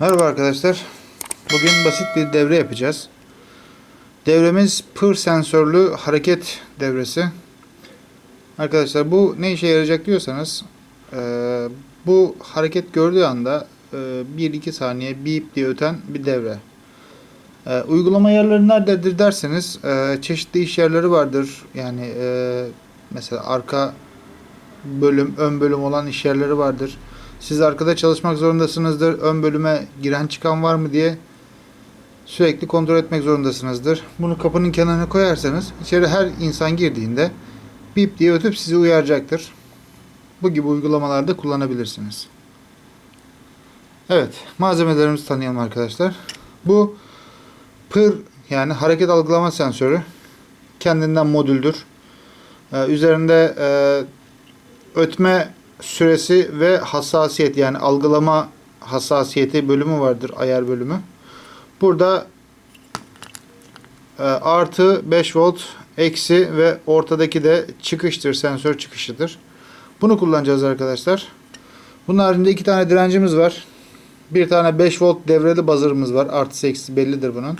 Merhaba arkadaşlar. Bugün basit bir devre yapacağız. Devremiz pır sensörlü hareket devresi. Arkadaşlar bu ne işe yarayacak diyorsanız e, bu hareket gördüğü anda e, 1-2 saniye bip diye öten bir devre. E, uygulama yerleri nerededir derseniz e, çeşitli iş yerleri vardır. Yani mesela arka bölüm, ön bölüm olan iş yerleri vardır. Siz arkada çalışmak zorundasınızdır. Ön bölüme giren çıkan var mı diye sürekli kontrol etmek zorundasınızdır. Bunu kapının kenarına koyarsanız içeri her insan girdiğinde bip diye ötüp sizi uyaracaktır. Bu gibi uygulamalarda kullanabilirsiniz. Evet, malzemelerimizi tanıyalım arkadaşlar. Bu pır yani hareket algılama sensörü kendinden modüldür. Ee, üzerinde e, ötme süresi ve hassasiyet yani algılama hassasiyeti bölümü vardır ayar bölümü. Burada e, artı 5 volt eksi ve ortadaki de çıkıştır sensör çıkışıdır. Bunu kullanacağız arkadaşlar. Bunun haricinde iki tane direncimiz var. Bir tane 5 volt devreli buzzer'ımız var. Artısı eksi bellidir bunun.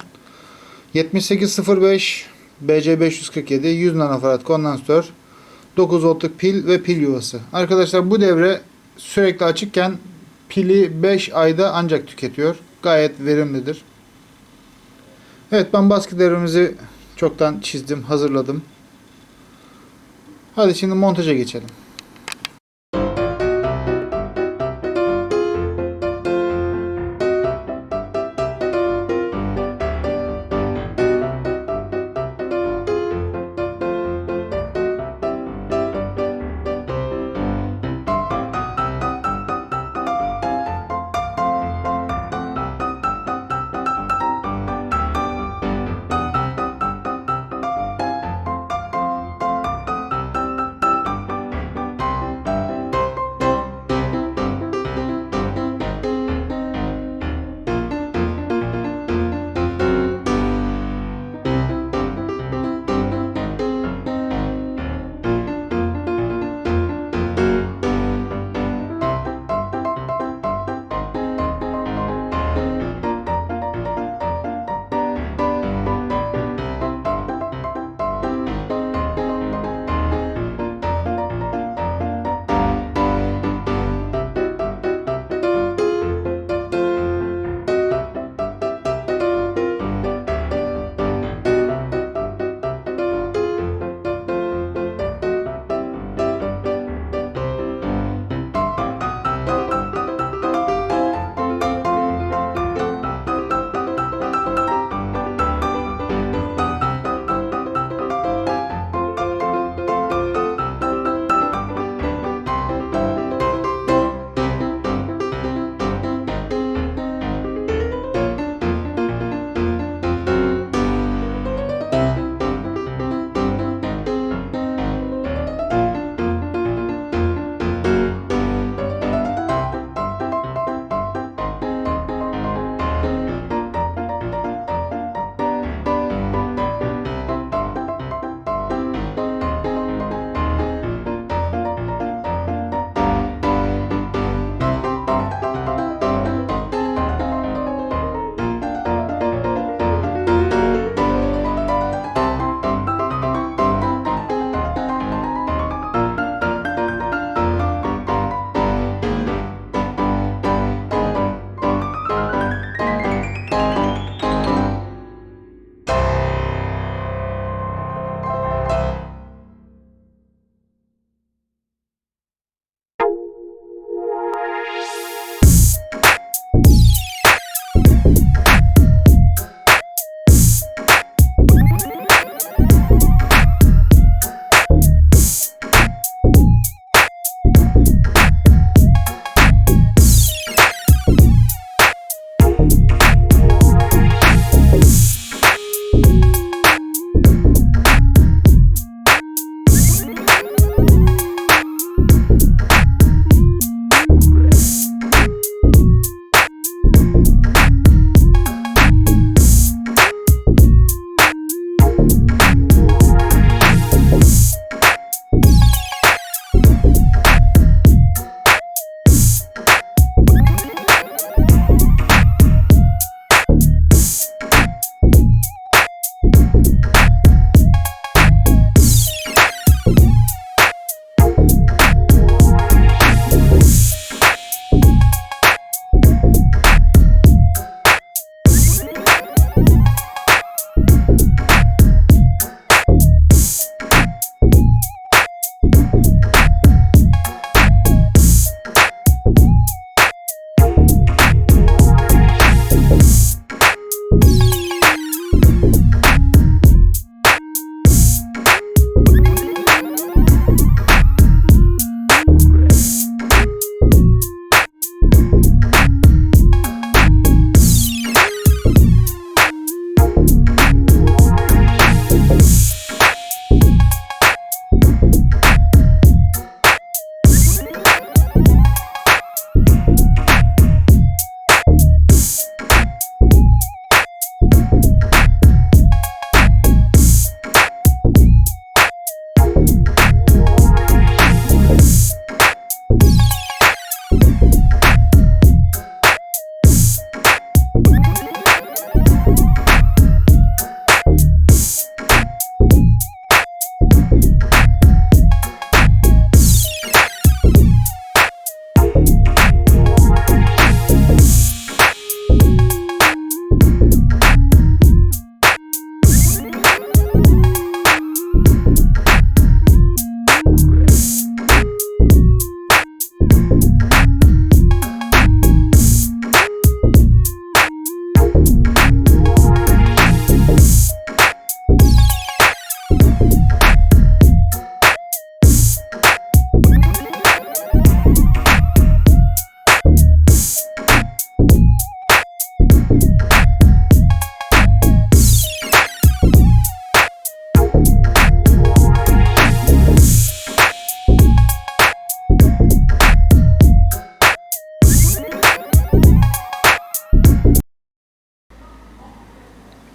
7805 BC547 100 nanofarad kondansatör 9 voltluk pil ve pil yuvası. Arkadaşlar bu devre sürekli açıkken pili 5 ayda ancak tüketiyor. Gayet verimlidir. Evet ben baskı devremizi çoktan çizdim, hazırladım. Hadi şimdi montaja geçelim.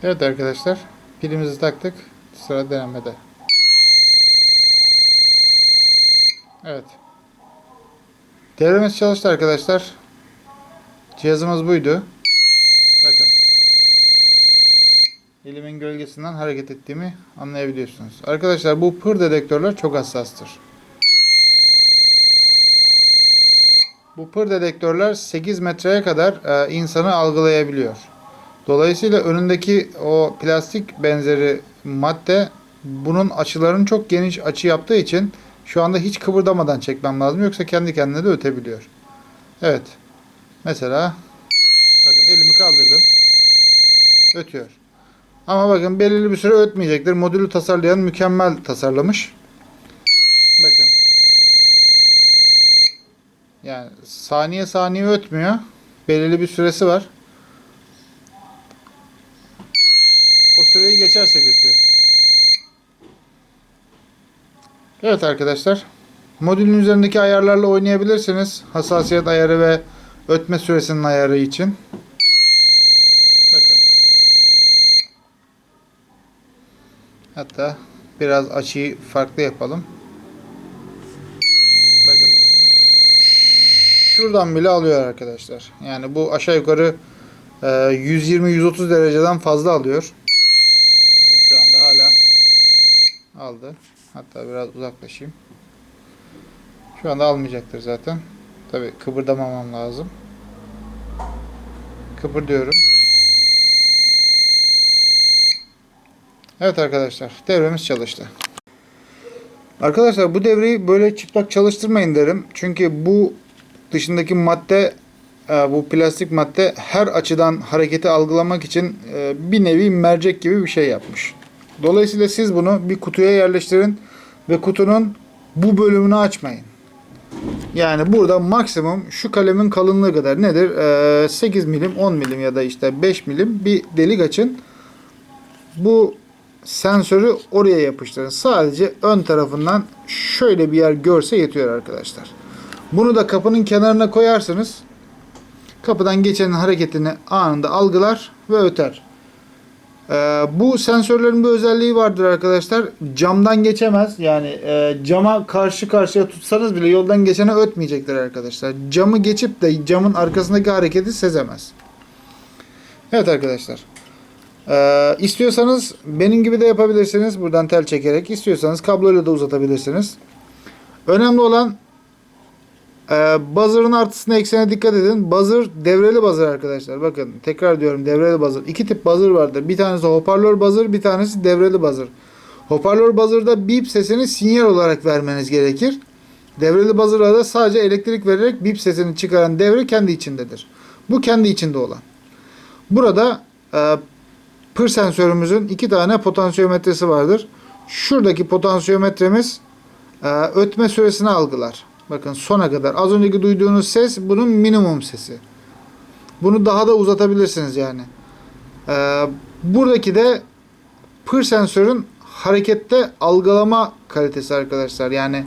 Evet arkadaşlar. Pilimizi taktık. Sıra denemede. Evet. Devremiz çalıştı arkadaşlar. Cihazımız buydu. Bakın. Elimin gölgesinden hareket ettiğimi anlayabiliyorsunuz. Arkadaşlar bu pır dedektörler çok hassastır. Bu pır dedektörler 8 metreye kadar e, insanı algılayabiliyor. Dolayısıyla önündeki o plastik benzeri madde bunun açılarını çok geniş açı yaptığı için şu anda hiç kıpırdamadan çekmem lazım. Yoksa kendi kendine de ötebiliyor. Evet. Mesela bakın elimi kaldırdım. Ötüyor. Ama bakın belirli bir süre ötmeyecektir. Modülü tasarlayan mükemmel tasarlamış. Bakın. Yani saniye saniye ötmüyor. Belirli bir süresi var. Süreyi geçerse ötüyor. Evet arkadaşlar. Modülün üzerindeki ayarlarla oynayabilirsiniz. Hassasiyet ayarı ve ötme süresinin ayarı için. Bakın. Hatta biraz açıyı farklı yapalım. Bakın. Şuradan bile alıyor arkadaşlar. Yani bu aşağı yukarı e, 120-130 dereceden fazla alıyor. Bakın Şu anda hala aldı. Hatta biraz uzaklaşayım. Şu anda almayacaktır zaten. Tabi kıpırdamamam lazım. Kıpırdıyorum. Evet arkadaşlar devremiz çalıştı. Arkadaşlar bu devreyi böyle çıplak çalıştırmayın derim. Çünkü bu dışındaki madde e, bu plastik madde her açıdan hareketi algılamak için e, bir nevi mercek gibi bir şey yapmış. Dolayısıyla siz bunu bir kutuya yerleştirin ve kutunun bu bölümünü açmayın. Yani burada maksimum şu kalemin kalınlığı kadar nedir? Ee, 8 milim, 10 milim ya da işte 5 milim bir delik açın. Bu sensörü oraya yapıştırın. Sadece ön tarafından şöyle bir yer görse yetiyor arkadaşlar. Bunu da kapının kenarına koyarsınız. Kapıdan geçenin hareketini anında algılar ve öter. Ee, bu sensörlerin bir özelliği vardır arkadaşlar. Camdan geçemez. Yani e, cama karşı karşıya tutsanız bile yoldan geçene ötmeyecektir arkadaşlar. Camı geçip de camın arkasındaki hareketi sezemez. Evet arkadaşlar. Ee, istiyorsanız benim gibi de yapabilirsiniz. Buradan tel çekerek. istiyorsanız kabloyla da uzatabilirsiniz. Önemli olan ee, buzzer'ın artısına eksene dikkat edin. Buzzer devreli buzzer arkadaşlar. Bakın tekrar diyorum devreli buzzer. İki tip buzzer vardır. Bir tanesi hoparlör buzzer, bir tanesi devreli buzzer. Hoparlör buzzer'da bip sesini sinyal olarak vermeniz gerekir. Devreli buzzer'da da sadece elektrik vererek bip sesini çıkaran devre kendi içindedir. Bu kendi içinde olan. Burada e, pır sensörümüzün iki tane potansiyometresi vardır. Şuradaki potansiyometremiz e, ötme süresini algılar. Bakın sona kadar. Az önceki duyduğunuz ses bunun minimum sesi. Bunu daha da uzatabilirsiniz yani. Ee, buradaki de pır sensörün harekette algılama kalitesi arkadaşlar. Yani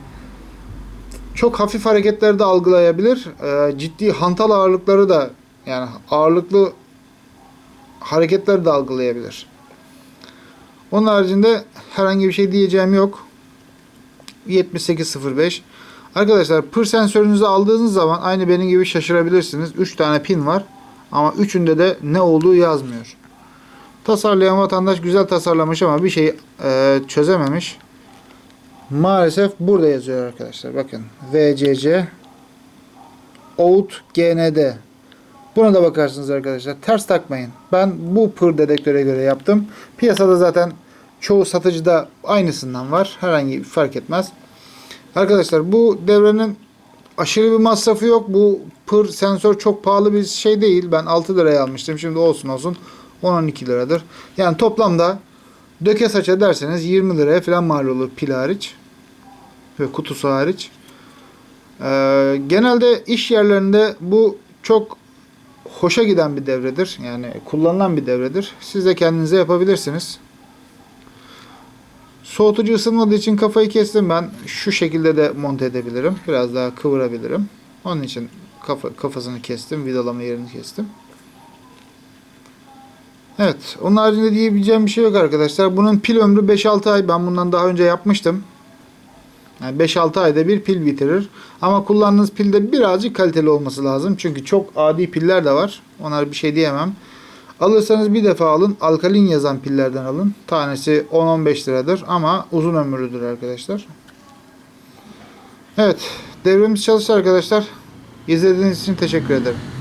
çok hafif hareketleri de algılayabilir. Ee, ciddi hantal ağırlıkları da yani ağırlıklı hareketleri de algılayabilir. Onun haricinde herhangi bir şey diyeceğim yok. 7805 Arkadaşlar pır sensörünüzü aldığınız zaman aynı benim gibi şaşırabilirsiniz. 3 tane pin var ama üçünde de ne olduğu yazmıyor. Tasarlayan vatandaş güzel tasarlamış ama bir şey e, çözememiş. Maalesef burada yazıyor arkadaşlar. Bakın VCC Out GND Buna da bakarsınız arkadaşlar. Ters takmayın. Ben bu pır dedektöre göre yaptım. Piyasada zaten çoğu satıcıda aynısından var. Herhangi bir fark etmez. Arkadaşlar bu devrenin aşırı bir masrafı yok. Bu pır sensör çok pahalı bir şey değil. Ben 6 liraya almıştım. Şimdi olsun olsun 10-12 liradır. Yani toplamda döke saça derseniz 20 liraya falan mal olur pil hariç. Ve kutusu hariç. Ee, genelde iş yerlerinde bu çok hoşa giden bir devredir. Yani kullanılan bir devredir. Siz de kendinize yapabilirsiniz. Soğutucu ısınmadığı için kafayı kestim ben. Şu şekilde de monte edebilirim. Biraz daha kıvırabilirim. Onun için kafa, kafasını kestim. Vidalama yerini kestim. Evet. Onun haricinde diyebileceğim bir şey yok arkadaşlar. Bunun pil ömrü 5-6 ay. Ben bundan daha önce yapmıştım. Yani 5-6 ayda bir pil bitirir. Ama kullandığınız pil de birazcık kaliteli olması lazım. Çünkü çok adi piller de var. Onlara bir şey diyemem. Alırsanız bir defa alın. Alkalin yazan pillerden alın. Tanesi 10-15 liradır ama uzun ömürlüdür arkadaşlar. Evet. Devremiz çalıştı arkadaşlar. İzlediğiniz için teşekkür ederim.